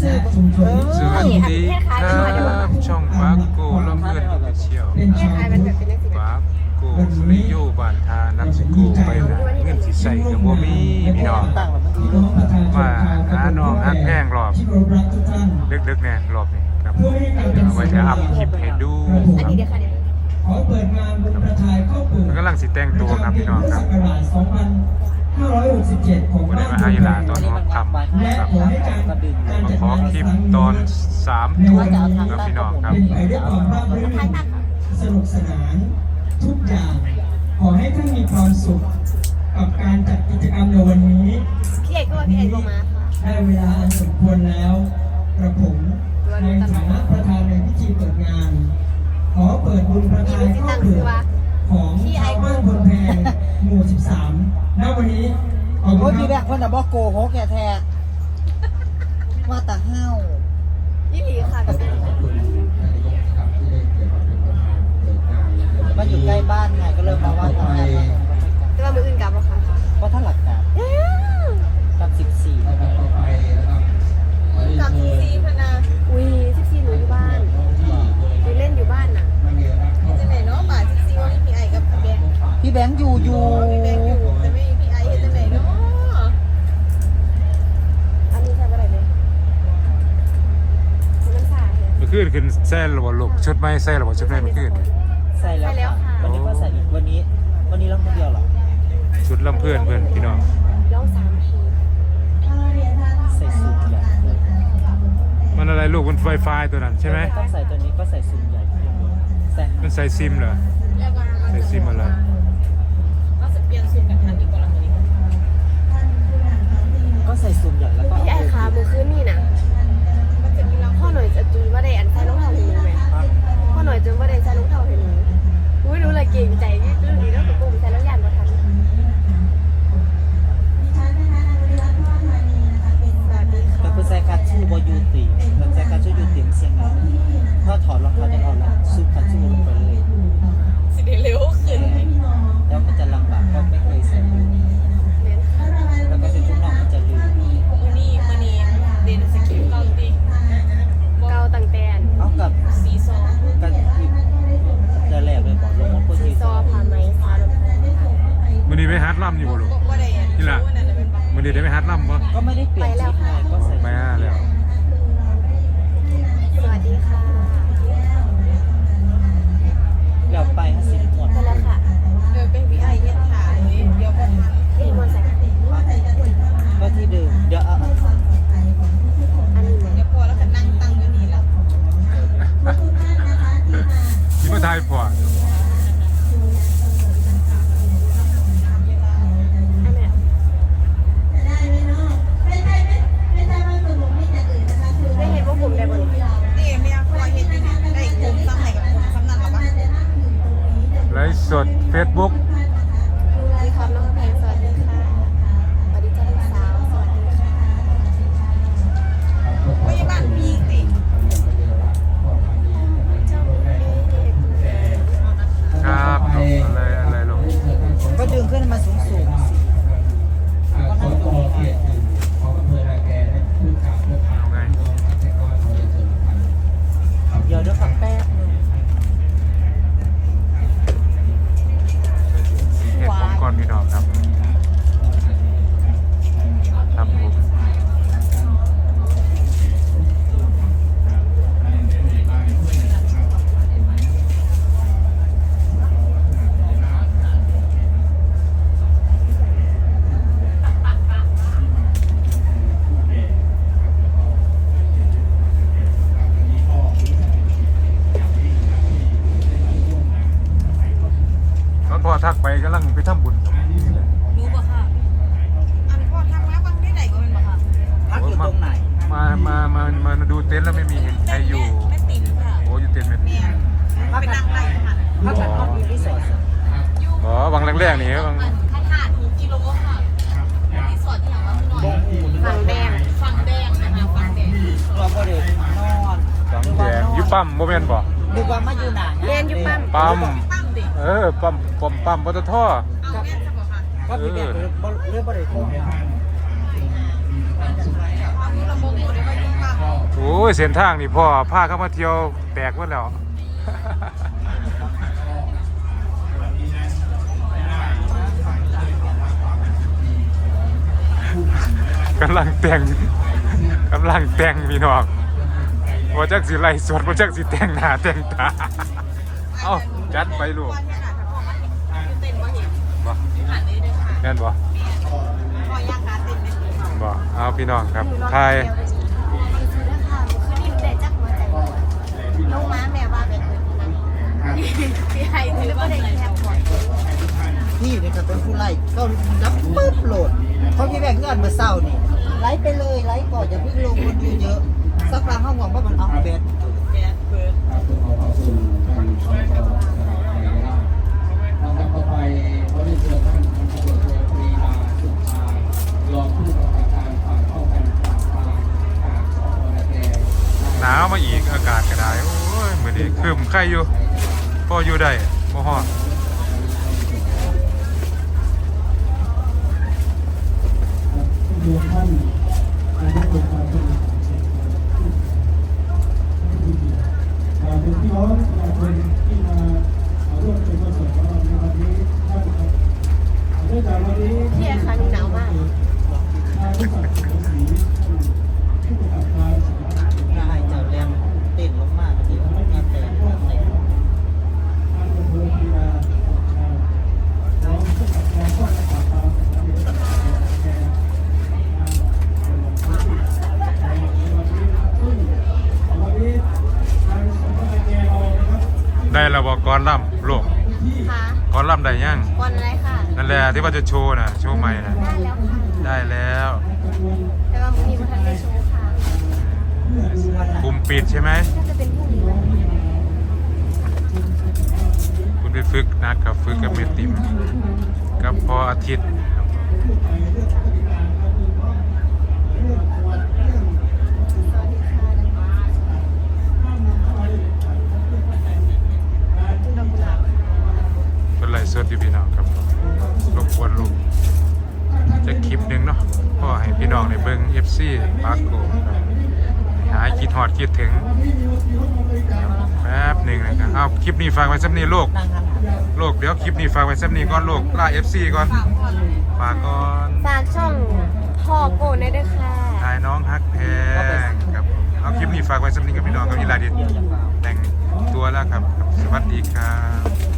ซื้อชุมชนสวัสดีครับช่องปากโกลำเงินออฟฟิเชียลเป็นชาวขายมันแบบเป็นนักศิลปากโกสุริโยบานทานักสิโกไปนะเงินสิใส่กับบ่มีพี่น้องต่างแล้วมั้งประชาชนมาหาน้องฮักแพงรอบที่เคารพรักทุกท่านดึกๆเนี่ยรอบนี้ครับเอารเดี๋ยวไว้จะอัพคลิปให้ดูครับเขอเปิดงานบุญประทายเข้าปู่มันกำลังสิแต่งตัวครับพี่น้องครับ พุทธศักราช2567 ของวันนี้มาหาอีหลาตอนหัวค่ำและครับขอให้การการมาจัดของานคลิปรั้งตอนสามทุ่มครับพี่น้องครับเป็นไปด้วยความราบรื่นสนุกสนานทุกอย่าง ขอให้ท่านมีความสุขกับการจัดกิจกรรมในวันนี้พี่เอกก็ว่าพี่เอกลงมาค่ะได้เวลาอันสมควรแล้วกระผมในฐานะประธานในพิธีเปิดงาน ขอเปิดบุญประทายข้าวเปลือก ของชาวบ้านพลแพงหมู่ 13ณวันนี้ขอบคุโอ้ยณพี่คแบรับกคนน่ะบอกโกหกแกแท้ว่าแต่ห้าว ยี่หลีค่ะพี่ เลยเมื่อคืนขึ้นแซ่หรือว่าลูกชุดไม่แซ่หรือว่าชุดไม่เมื่อคืนใส่แล้วค่ะวันนี้ก็ใส่อีกวันนี้ วันนี้ร้องคนเดียวเหรอชุดลำเพื่อนเพื่อนพี่น้องร้องสามทีใส่สูทใหญ่มันอะไรลูกมันไฟไฟตัวนั้นใช่ไหมต้องใส่ตัวนี้ก็ใส่สูทใหญ่ใส่มันใส่ซิมเหรอใส่ซิมอะไร ก็จะเปลี่ยนสูตรกันทันอีกกรณี ก็ ใส่สูทใหญ่แล้วก็พี่ไอ้ขามือขึ้นนี่นะ Facebook ไปกำลังไปทำบุญรู้ปะค่ะ อันพ่อทักมาบางได้ไหนก็เป็นปะค่ะพักอยู่ตรงไหนมามามามาดูเต็นท์แล้วไม่มีเห็นใครอยู่แม่ติ๋มค่ะโอ้อยู่เต็นท์แม่ปีเนี่ยไปนั่งไล่ค่ะพักกันห้องอยู่ที่สวนอ๋อบางแรกๆนี่บางข้าถาดหกกิโลค่ะที่สวนที่อย่างว่าพี่น้อยฝั่งแดงฟังแดงนะคะฟังแดงเราก็เด็กนอนสองแดงอยุปั๊มโมเมนต์บ่นึกว่ามาอยู่หนาเรียนอยู่ปั๊มปั๊มปั้ม ดิเออปั๊มปั๊มปั๊มปตท เอาแม่จะบอกค่ะก็พี่แม่เรื่องบริโภคเอามือระบบหมดเลยว่ายุ่งปั้มยเส้นทางนี่พ่อพาเข้ามาเที่ยวแตกหมดแล้ว กำลังแต่งกำลังแต่งพี่น้องว่าจักสิไล่สวดว่าจักสิแต่งหน้าแต่งตา เอ้า จัดไปลูกพ่อที่หนาถ้าพ่อมันเต้นบ่เห็นบ่นเลยเด้อแม่นบ่พ่อย่างขาเต้นเป็นสีขาวบ่เอาพี่น้องครับทายคือนะคะคือนี่แต่จักหัวใจลงมาแม่ว่าแบบนี้พี่ไฮคือว่าได้แคบก่อนพี่เนี่ยก็เป็นผู้ไล่ก็นับปึ๊บโหลดเพราะพี่แบงเงินมื่อเศร้านี่ไล่ไปเลยไล่ก่อนอย่าเพิ่งลงคนดูเยอะสักครั้งห้องหวังว่ามันเอาแบน แก๊สเบิร์ด เราจะเข้าไปเขาได้เจอท่านพันตำรวจโทปรีมาสุภารองผู้กำกับการฝ่ายป้องกันปราบปรามจากสพนาแก หนาวมาอี กอากาศก็ได้โอ้ยมือนี้ครึมไข่อยู่พออยู่ได้บ่ฮ้อนรวมท่านนายกองค์การตำรวจเป็นพี่น้องประชาชนที่มาร่วมเป็นคอนเสิร์ตของเราในวันนี้นะครับเนื่องจากวันนี้ พี่อาคารหนาวมาก ทางผู้สัตว์สีผู้กำกับการสำนักงาน นายเจ้าแรมเต้นลงมากที่งานแต่งงานแต่ง ทางอำเภอพีนาพร้อมผู้กับการป้องกันปราบปรามสำนักงานแกนวันนี้ทางสำนักงานแกเรานะครับ ได้แล้วบ่ก่อนล่ำลูกค่ะก่อนล่ำได้ยังก่อนอะไรค่ะ นั่นแหละที่ว่าจะโชว์น่ะโชว์ใหม่น่ะได้แล้วค่ะ ได้แล้วแต่ว่ามื้อนี้มันทันได้โชว์ค่ะกลุ่มปิดใช่ไหมน่าจะเป็นพรุ่งนี้นะคุณไปฝึกนัดกับฝึกกับเมติมกับพออาทิตย์ คิดฮอดคิดถึงแป๊บหนึ่งนะครับเอาคลิปนี้ฝากไว้สักนี้ลูกนั่งหันหาลูกเดี๋ยวคลิปนี้ฝากไว้สักนี้ก่อนลูกล่า FC ก่อนฝากก่อนฝากช่องพ่อโกในด้วยค่ะถ่ายน้องฮักแพงครับเอาคลิปนี้ฝากไว้สักนี้กับพี่น้องกับอีลาดิแต่งตัวแล้วครับ สวัสดีครับ